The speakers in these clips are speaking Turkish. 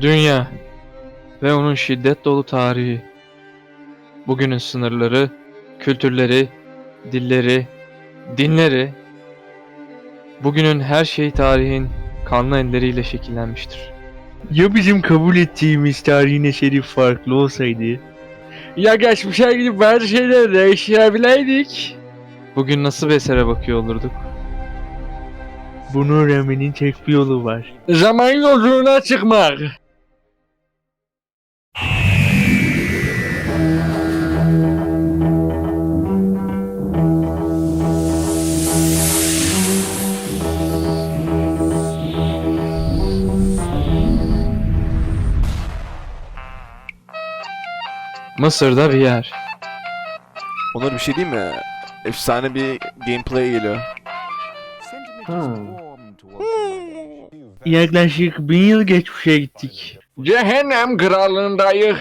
Dünya ve onun şiddet dolu tarihi. Bugünün sınırları, kültürleri, dilleri, dinleri, bugünün her şey tarihin kanlı elleriyle şekillenmiştir. Ya bizim kabul ettiğimiz tarihin eseri farklı olsaydı? Ya geçmişe gidip bazı şeyleri değiştirebileydik. Bugün nasıl bir esere bakıyor olurduk? Bunu öğrenmenin tek bir yolu var. Zaman yolculuğuna çıkmak. Mısır'da bir yer. Onur bir şey değil mi? Efsane bir gameplay geliyor. Yaklaşık bin yıl geçmişe gittik. Cehennem krallığındayız.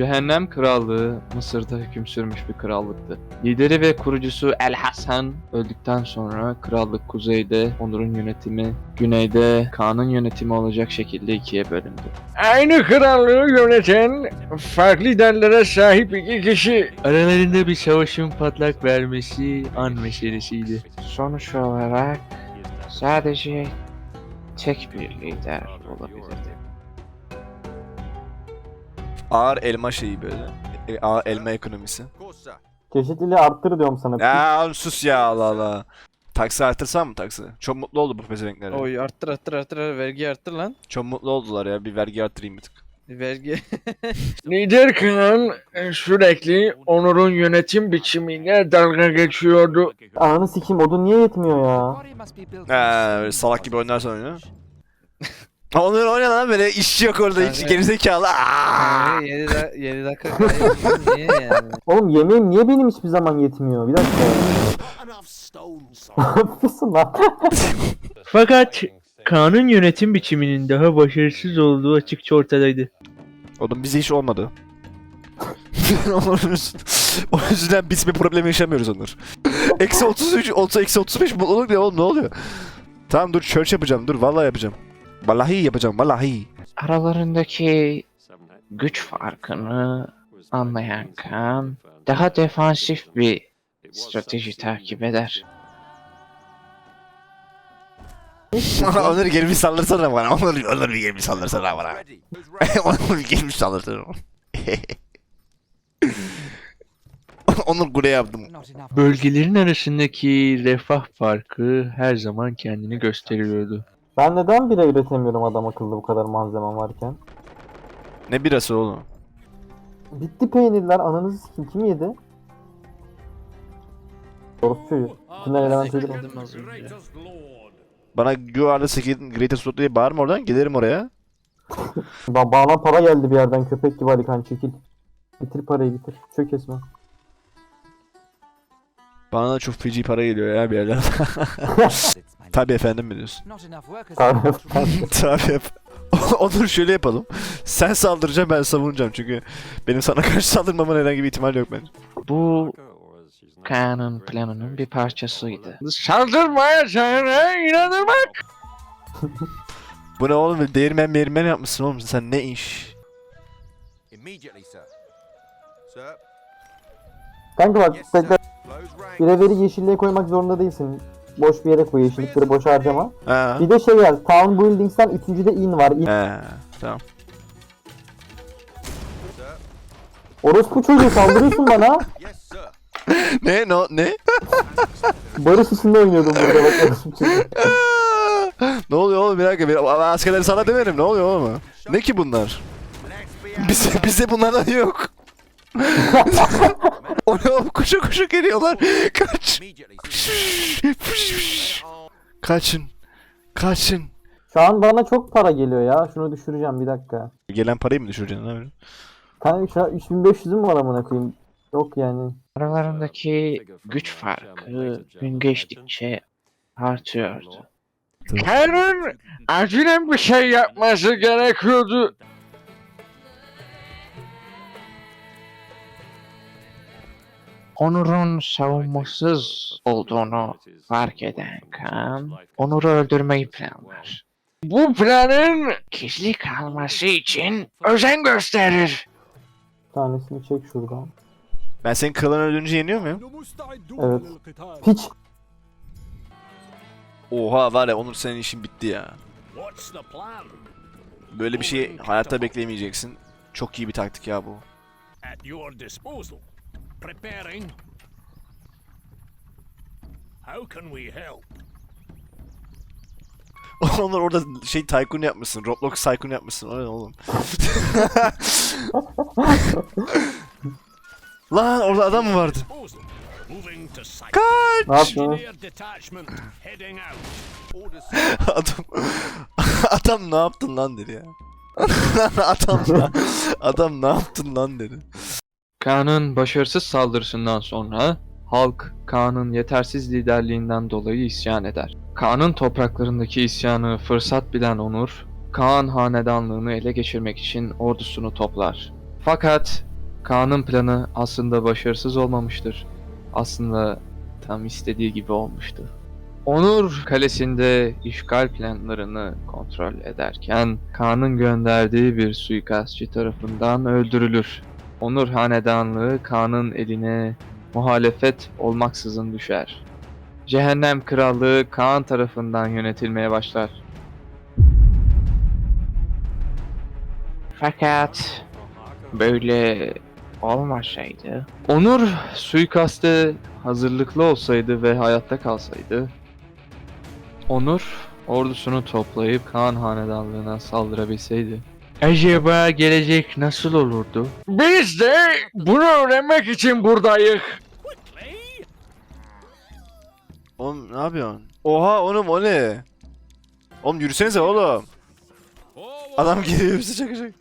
Cehennem Krallığı Mısır'da hüküm sürmüş bir krallıktı. Lideri ve kurucusu El Hasan öldükten sonra krallık kuzeyde Onur'un yönetimi, güneyde Kaan'ın yönetimi olacak şekilde ikiye bölündü. Aynı krallığı yöneten farklı liderlere sahip iki kişi Aralarında bir savaşın patlak vermesi an meselesiydi. Sonuç olarak sadece tek bir lider olabilirdi. Ağır elma şeyi böyle. E, ağır elma ekonomisi. Çeşitliliği arttır diyorum sana. Ya oğlum sus ya Allah Allah. Taksi artırsam mı taksi? Çok mutlu oldu bu pezevenkler. Oy arttır arttır arttır vergi arttır lan. Çok mutlu oldular ya. Bir vergi arttırayım bir tık. Vergi. Lider Kaan sürekli Onur'un yönetim biçimiyle dalga geçiyordu. Ananı sikeyim odun niye yetmiyor ya? Ha, böyle salak gibi oynarsan oyunu. Onur oyna lan böyle iş yok orada hiç Kanka. gerizekalı. Aa! 7, da 7 dakika kaybettim niye yani? Oğlum yemeğim niye benim hiçbir zaman yetmiyor? Bir dakika. Ne yapıyorsun lan? Fakat Kaan'ın yönetim biçiminin daha başarısız olduğu açıkça ortadaydı. Oğlum bize hiç olmadı. Onun yüzünden- Onun yüzden biz bir problem yaşamıyoruz Onur. Eksi 33, olsa eksi 35 mutluluk ne oğlum ne oluyor? Tamam dur church yapacağım dur vallahi yapacağım. Vallahi yapacağım vallahi. Aralarındaki güç farkını anlayan Kaan daha defansif bir strateji takip eder. Onur geri bir bana. Onur, Onur bir geri bir bana. Onur bir geri bir bana. Onur kule yaptım. Bölgelerin arasındaki refah farkı her zaman kendini gösteriyordu. Ben neden bira üretemiyorum adam akıllı bu kadar malzemem varken? Ne birası oğlum? Bitti peynirler ananızı sikeyim kim yedi? Çocuğu. Tünel element önce. Bana you are the second greatest road diye bağırma oradan. Gelirim oraya. Ba bana para geldi bir yerden köpek gibi Alikan çekil. Bitir parayı bitir. Çök esma. Bana da çok feci para geliyor ya bir yerden. Tabii efendim mi diyorsun? Tabii. Onur şöyle yapalım. Sen saldıracaksın ben savunacağım çünkü benim sana karşı saldırmamın herhangi bir ihtimal yok bence. Bu Kaan'ın planının bir parçasıydı. Saldırmayacağına inanırmak. Bu ne oğlum değirmen meğirmen yapmışsın oğlum sen ne iş? Kanka bak Yes, Bireveri yeşilliğe koymak zorunda değilsin. Boş bir yere koy yeşillikleri boş harcama. Ha. Bir de şey var. Town Buildings'ten üçüncüde in var. In. He. Tamam. Orospu çocuğu saldırıyorsun bana. Ne no ne? Barış içinde oynuyordum burada bak orospu çocuğu. ne oluyor oğlum bir dakika bir askerleri sana demedim ne oluyor oğlum? Ne ki bunlar? Bize bize bunlardan yok. O ne oğlum koşu koşu geliyorlar. Kaç. Kaçın. Kaçın. Şu an bana çok para geliyor ya. Şunu düşüreceğim bir dakika. Gelen parayı mı düşüreceksin abi? Kanka şu an 3500'üm var amına koyayım. Yok yani. Aralarındaki güç farkı gün geçtikçe artıyordu. Kaan'ın acilen bir şey yapması gerekiyordu. Onur'un savunmasız olduğunu fark eden Kaan, Onur'u öldürmeyi planlar. Bu planın gizli kalması için özen gösterir. Bir tanesini çek şuradan. Ben senin kralını öldürünce yeniyor muyum? Evet. Piç. Oha var ya Onur senin işin bitti ya. Böyle bir şey hayatta beklemeyeceksin. Çok iyi bir taktik ya bu. At your disposal. Preparing. How can we help? Onur orada şey tycoon yapmışsın. Roblox tycoon yapmışsın. O ne oğlum? Lan orada adam mı vardı? Ne out. Orders, adam adam ne yaptın lan dedi ya. adam adam ne yaptın lan dedi. Kaan'ın başarısız saldırısından sonra halk Kaan'ın yetersiz liderliğinden dolayı isyan eder. Kaan'ın topraklarındaki isyanı fırsat bilen Onur, Kaan hanedanlığını ele geçirmek için ordusunu toplar. Fakat Kaan'ın planı aslında başarısız olmamıştır. Aslında tam istediği gibi olmuştu. Onur kalesinde işgal planlarını kontrol ederken Kaan'ın gönderdiği bir suikastçı tarafından öldürülür. Onur hanedanlığı Kaan'ın eline muhalefet olmaksızın düşer. Cehennem Krallığı Kaan tarafından yönetilmeye başlar. Fakat böyle olmasaydı, Onur suikaste hazırlıklı olsaydı ve hayatta kalsaydı, Onur ordusunu toplayıp Kaan hanedanlığına saldırabilseydi, acaba gelecek nasıl olurdu? Biz de bunu öğrenmek için buradayız. Oğlum ne yapıyorsun? Oha oğlum o ne? Oğlum yürüsenize oğlum. Adam geliyor bizi çakacak.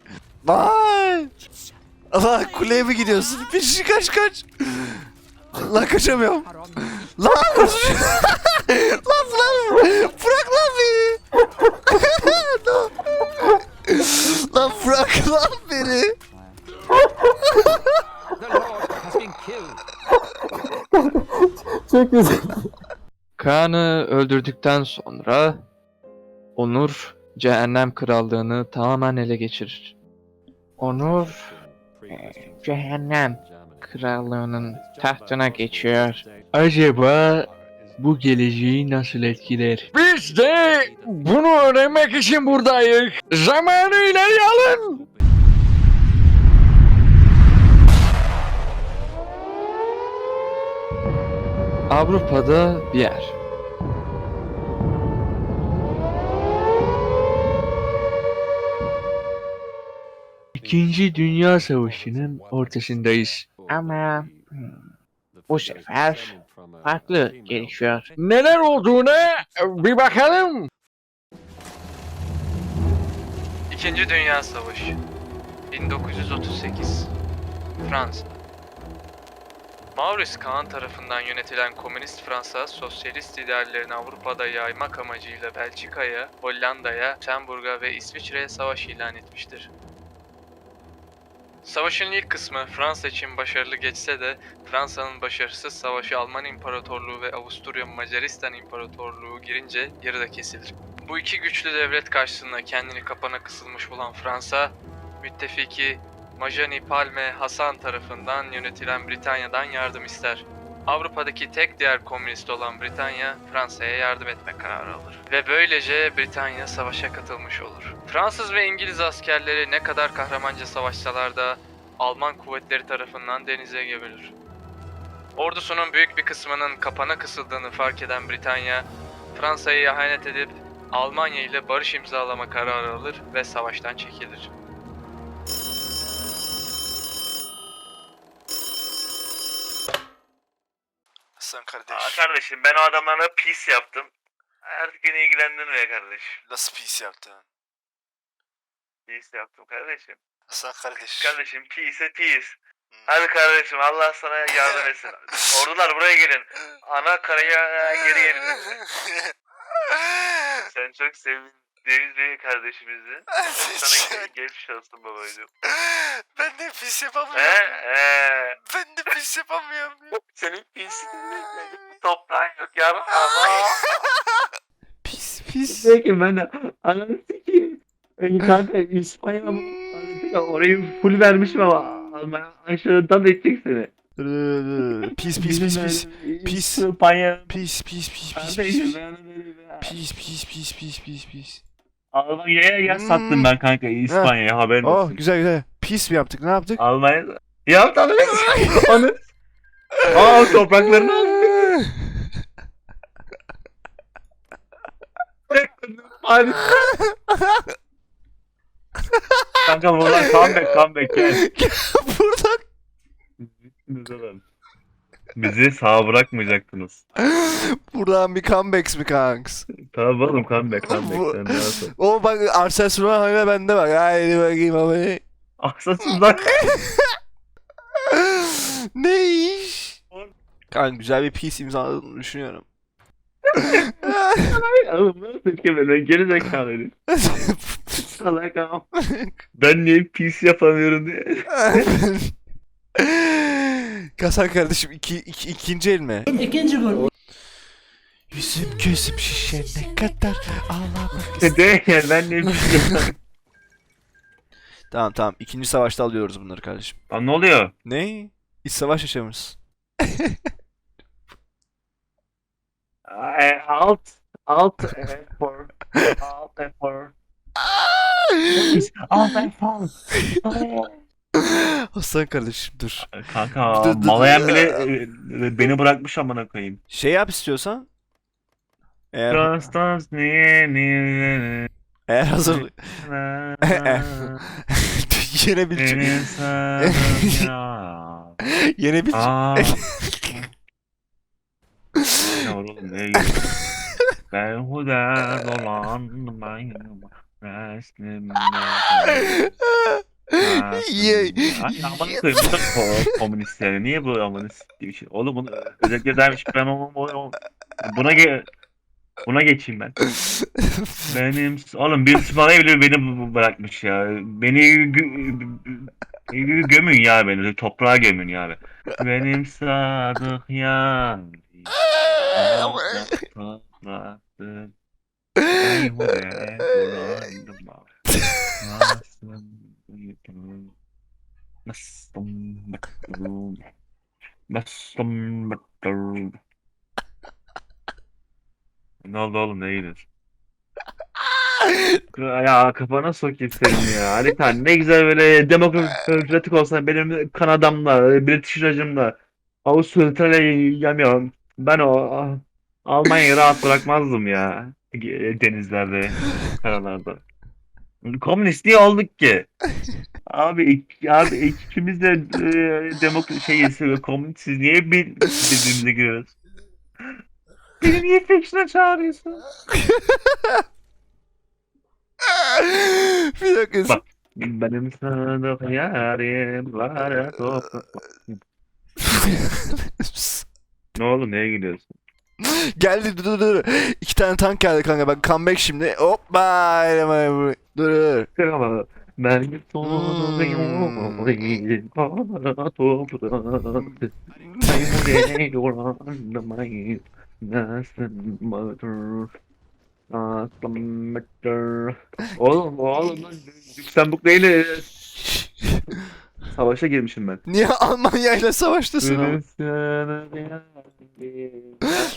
Vay! Allah kuleye mi gidiyorsun? Piş kaç kaç. Lan kaçamıyorum. Lan lan lan bırak lan beni. lan bırak lan beni. Çok güzel. Kaan'ı öldürdükten sonra Onur Cehennem Krallığını tamamen ele geçirir. Onur e, Cehennem Krallığının tahtına geçiyor. Acaba bu geleceği nasıl etkiler? Biz de bunu öğrenmek için buradayız. Zamanı ileri alın. Avrupa'da bir yer. İkinci Dünya Savaşı'nın ortasındayız. Ama hmm, bu sefer farklı gelişiyor. Neler olduğuna bir bakalım. İkinci Dünya Savaşı 1938 Fransa Maurice Kaan tarafından yönetilen Komünist Fransa, sosyalist liderlerini Avrupa'da yaymak amacıyla Belçika'ya, Hollanda'ya, Lüksemburg'a ve İsviçre'ye savaş ilan etmiştir. Savaşın ilk kısmı Fransa için başarılı geçse de Fransa'nın başarısız savaşı Alman İmparatorluğu ve Avusturya Macaristan İmparatorluğu girince yarıda kesilir. Bu iki güçlü devlet karşısında kendini kapana kısılmış bulan Fransa, müttefiki Majani Palme Hasan tarafından yönetilen Britanya'dan yardım ister. Avrupa'daki tek diğer komünist olan Britanya, Fransa'ya yardım etme kararı alır. Ve böylece Britanya savaşa katılmış olur. Fransız ve İngiliz askerleri ne kadar kahramanca savaşsalar da Alman kuvvetleri tarafından denize gömülür. Ordusunun büyük bir kısmının kapana kısıldığını fark eden Britanya, Fransa'ya ihanet edip Almanya ile barış imzalama kararı alır ve savaştan çekilir. Hasan kardeş. Aa, kardeşim ben o adamlarla pis yaptım. Artık beni ilgilendirmiyor kardeş. Nasıl pis yaptın? Pis yaptım kardeşim. Hasan kardeş. Kardeşim pis'e pis. Hadi kardeşim Allah sana yardım etsin. Ordular buraya gelin. Ana karaya e, geri gelin. Sen çok sevin. Deniz Bey kardeşimizin. Sana ge- geçmiş olsun babacığım. ben de pis He yapamıyorum. he. Ben de pis yapamıyorum. Senin pisliğinde toprağın yok ya. Ama. Pis pis. Peki ben de ananı sikeyim. Peki kanka İspanya ya orayı full vermişim ama Almanya aşağıdan da edecek seni. Pis pis pis pis. Pis. İspanya. Pis pis pis pis Kardeşim pis. Pis pis pis pis pis pis. Almanya'ya yer Hmm. sattım ben kanka İspanya'ya haberin Oh olsun. güzel güzel. Pis mi yaptık? Ne yaptık? Almanya. Ya tabii. Onu. Aa topraklarını aldık. Hadi. Kanka buradan comeback comeback gel. Buradan. Bizi sağ bırakmayacaktınız. Buradan bir comeback mi kanks? Tamam oğlum comeback comeback. Bu- Sen? O bak Arsene Sulaiman hala bende bak. Haydi bakayım abi. Aksasızlar. ne iş? Kanka güzel bir piece imzaladığını düşünüyorum. Geri zekalıyım. Salak ama. Ben niye pis yapamıyorum diye. Kasan kardeşim iki, iki, ikinci el mi? İkinci gol. Yüzüm gözüm şişene kadar ağlamak yani ben pis yapamıyorum. Tamam tamam ikinci savaşta alıyoruz bunları kardeşim. Lan ne oluyor? Ne? İç savaş yaşamış. Ee, Alt. Alt F4. Alt F4. Alt F4. Aslan kardeşim dur. Kanka Dı- dı- Malayan bile e, beni bırakmış amına koyayım. Şey yap istiyorsan. Eğer, Dostans niye niye eğer hazır bir Beni sana bir Aa. Ne var oğlum ne Resmimle Ye- Ay amanı koyayım bu da ko- komünistler. Niye bu amanı siktiğim şey? Oğlum bunu özellikle dermiş ben o- o- o- buna ge buna geçeyim ben. Benim oğlum bir Smala'yı bile beni bırakmış ya. Beni gö- gö- gömün ya beni. Toprağa gömün ya. Benim sadık yarim. Topraktır. Dolanma. Nasıl uyudun? Nasıl baktın? Nasıl baktın? Ne oldu oğlum ne gidiyorsun? Ya kafana sokayım senin ya. Haritan ne güzel böyle demokratik olsan benim Kanada'mla, British Rage'ımla Avustralya'yı yamıyorum. Ben o Almanya'yı rahat bırakmazdım ya. Denizlerde, karalarda. Komünist niye olduk ki? Abi, abi ikimiz de e, demokrat şeyiz, komünistiz. Niye bir, birbirimize giriyoruz? Beni niye peşine çağırıyorsun? bir dakika. Bak. Benim sadık yarim var. Ne oldu neye gülüyorsun? geldi dur dur dur. İki tane tank geldi kanka bak comeback şimdi. Hoppa. Dur dur. Nasıl batır Aklım batır Oğlum oğlum lan Lüksemburg'la yine savaşa girmişim ben. Niye Almanya ile savaştasın?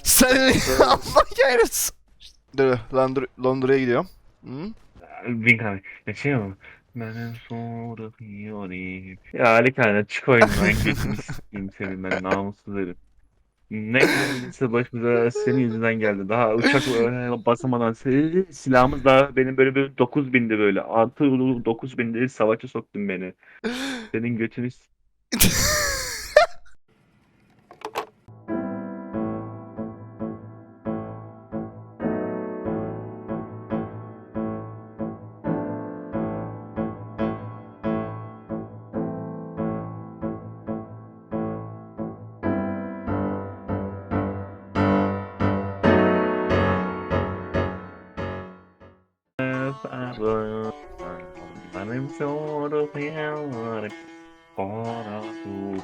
Sen ile s- Dur Londra, Londra'ya gidiyorum. Hı? Bin kanka. Ya şey ama benim sonra yorim. Ya Ali kanka çık oyundan s**eyim senin ben namussuz herif. Ne geldiyse başımıza senin yüzünden geldi. Daha uçak e, basamadan silahımız daha benim böyle bir 9000'di böyle. Artı 9000'de savaşa soktun beni. Senin götünü s- favor. Benim soru yarim. Para tu